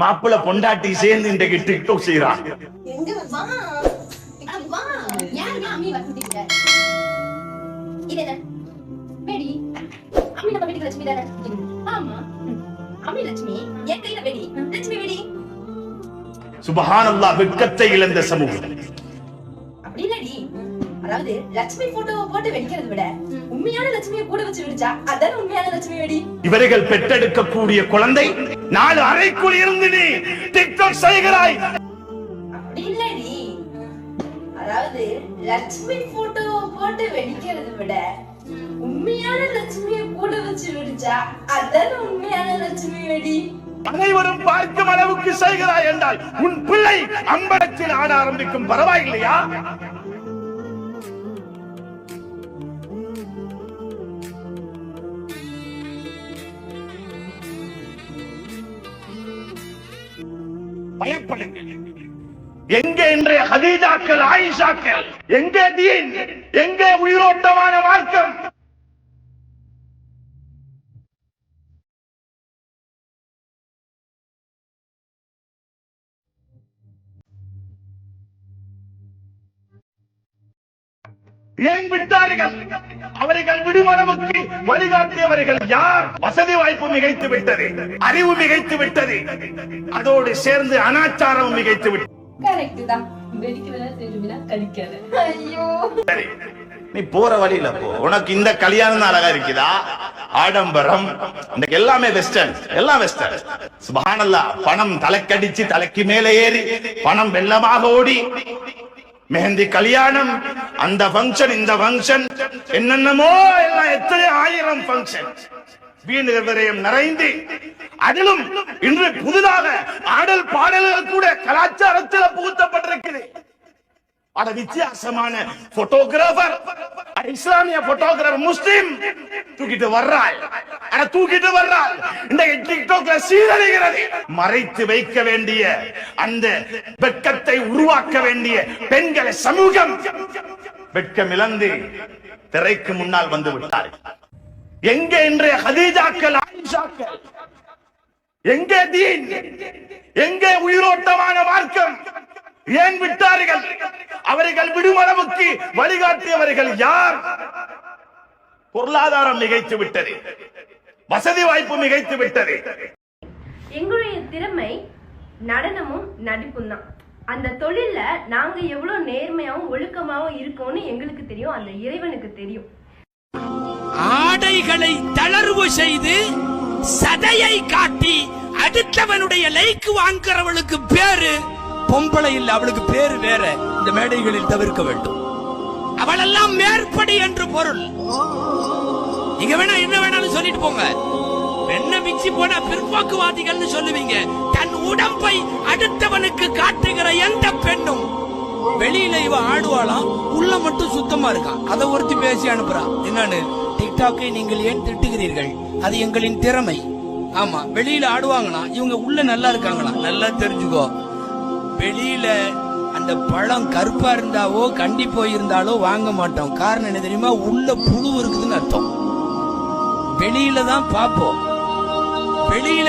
மாப்பிள்ள பொண்டாட்டி சேர்ந்து இன்றைக்கு டிக்டாக் செய்யறான் சுபஹானல்லாஹ் வெட்கத்தை இழந்த சமூகம். அதாவது லட்சுமி போட்டோவை போட்டு வெடிக்கிறத விட உண்மையான லட்சுமியை கூட வச்சு வெடிச்சா அதான உண்மையான லட்சுமி வெடி? இவர்கள் பெற்றெடுக்கக்கூடிய குழந்தை நாலு அறைக்குள் இருந்து நீ டிக்டாக் செய்கிறாய். அப்படி இல்லடி. அதாவது லட்சுமி போட்டோவை போட்டு வெடிக்கிறத விட உண்மையான லட்சுமியை கூட வச்சு வெடிச்சா அதான உண்மையான லட்சுமி வெடி? அனைவரும் பார்க்கும் அளவுக்கு செய்கிறாய் என்றால் உன் பிள்ளை அம்பலத்தில் ஆட ஆரம்பிக்கும் பரவாயில்லையா? பயப்படுங்கள். எங்கே இன்றைய ஹதீஜாக்கள் ஆயிஷாக்கள் எங்கே தீன் எங்கே உயிரோட்டமான மார்க்கம்? ஏன் விட்டார்கள்? அவர்கள் விடுமனவுக்கு வழிகாட்டியவர்கள் யார்? வசதி வாய்ப்பு மிகைத்து விட்டது. அறிவு மிகைத்து விட்டது. அதோடு சேர்ந்து அனாச்சாரம் மிகைத்து விட்டது. நீ போற வழியில போ. உனக்கு இந்த கல்யாணம் தான் அழகா இருக்குதா? ஆடம்பரம். இன்னைக்கு எல்லாமே வெஸ்டர்ன் எல்லாம் வெஸ்டர்ன் சுபஹானல்லா பணம் தலைக்கடிச்சு தலைக்கு மேலே ஏறி பணம் வெள்ளமாக ஓடி மெஹந்தி கல்யாணம் அந்த ஃபங்க்ஷன் இந்த ஃபங்க்ஷன் என்னென்னமோ எல்லாம் எத்தனை ஆயிரம் ஃபங்க்ஷன் வீண் விரயம் நிறைந்து அதிலும் இன்று புதிதாக ஆடல் பாடல்கள் கூட கலாச்சாரத்தில் புகுத்தப்பட்டிருக்கிறது. அட வித்தியாசமான போட்டோகிராஃபர் இஸ்லாமிய போட்டோகிராஃபர் முஸ்லிம் தூக்கிட்டு வர்றாள். தூக்கிட்டு வர்றாள் இந்த டிக்டாக்ல சீரழிகிறது. மறைத்து வைக்க வேண்டிய அந்த வெட்கத்தை உருவாக்க வேண்டிய பெண்களை சமூகம் வெட்கம் இழந்து திரைக்கு முன்னால் வந்து விட்டார். எங்கே இன்றைய ஹதீஜாக்கள் ஆயிஷாக்கள்? எங்கே தீன்? எங்கே உயிரோட்டமான மார்க்கம்? ஏன் விட்டார்கள்? அவர்கள் விடுமளவுக்கு வழிகாட்டியவர்கள் யார்? பொருளாதாரம் நிகழ்த்து விட்டது. வசதி வாய்ப்பு மிகைத்து விட்டது. எங்களுடைய திறமை நடனமும் நடிப்பும் தான். அந்த தொழில்ல நாங்க எவ்வளவு நேர்மையாவும் ஒழுக்கமாவும் இருக்கோம்னு எங்களுக்கு தெரியும். அந்த இறைவனுக்கு தெரியும். ஆடைகளை தளர்வு செய்து சதையை காட்டி அடுத்தவனுடைய லைக் வாங்குறவளுக்கு பேரு பொம்பளை இல்ல அவளுக்கு பேரு வேற. இந்த மேடைகளில் தவிர்க்க வேண்டும். அவளெல்லாம் மேற்படி என்று பொருள். நீங்க வேணா என்ன சொல்லிட்டு போங்க. வெண்ண மிச்சி போன பிற்போக்குவாதிகள்னு சொல்லுவீங்க. தன் உடம்பை அடுத்தவனுக்கு காட்டுகிற எந்த பெண்ணும் வெளியில இவ ஆடுவாளாம் உள்ள மட்டும் சுத்தமா இருக்கான் அதை ஒருத்தி பேசி அனுப்புறா. என்னன்னு? டிக்டாக்கை நீங்கள் ஏன் திட்டுகிறீர்கள்? அது எங்களின் திறமை. ஆமா வெளியில ஆடுவாங்களாம் இவங்க உள்ள நல்லா இருக்காங்களாம் நல்லா தெரிஞ்சுக்கோ. வெளியில அந்த பழம் கருப்பா இருந்தாவோ கண்டி போயிருந்தாலோ வாங்க மாட்டோம். காரணம் என்ன தெரியுமா? உள்ள புழு இருக்குதுன்னு அர்த்தம். வெளியில தான் பார்ப்போம். வெளியில